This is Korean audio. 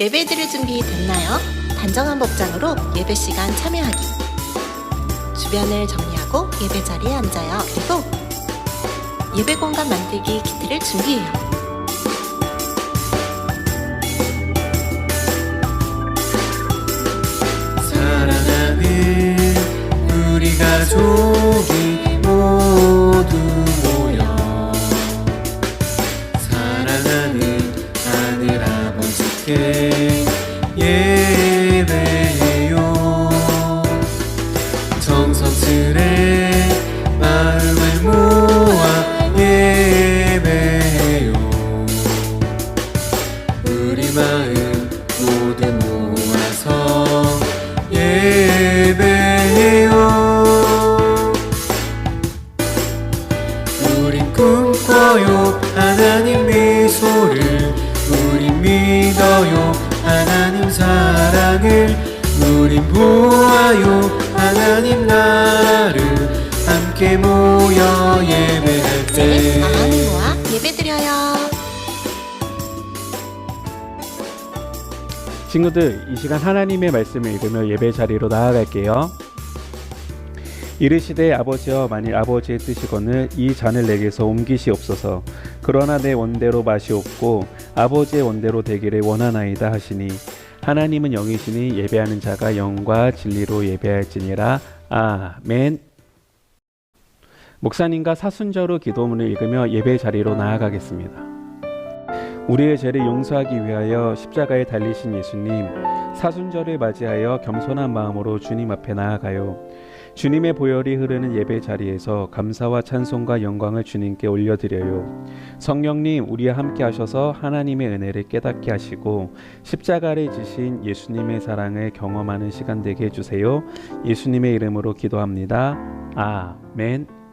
예배 드릴 준비 됐나요? 단정한 복장으로 예배 시간 참여하기. 주변을 정리하고 예배 자리에 앉아요. 그리고 예배 공간 만들기 키트를 준비해요. 아버지께 예배해요. 정성스레 사랑을 우린 보아요 하나님 나라를 함께 모여 예배할 때 마음을 모아 예배 드려요. 친구들, 이 시간 하나님의 말씀을 읽으며 예배 자리로 나아갈게요. 이르시되 아버지여 만일 아버지의 뜻이거늘 이 잔을 내게서 옮기시옵소서 그러나 내 원대로 마시옵고 아버지의 원대로 되기를 원하나이다 하시니 하나님은 영이시니 예배하는 자가 영과 진리로 예배할지니라 아멘 목사님과 사순절후 기도문을 읽으며 예배 자리로 나아가겠습니다. 우리의 죄를 용서하기 위하여 십자가에 달리신 예수님, 사순절을 맞이하여 겸손한 마음으로 주님 앞에 나아가요. 주님의 보혈이 흐르는 예배 자리에서 감사와 찬송과 영광을 주님께 올려드려요. 성령님, 우리와 함께 하셔서 하나님의 은혜를 깨닫게 하시고 십자가를 지신 예수님의 사랑을 경험하는 시간 되게 해주세요. 예수님의 이름으로 기도합니다. 아멘.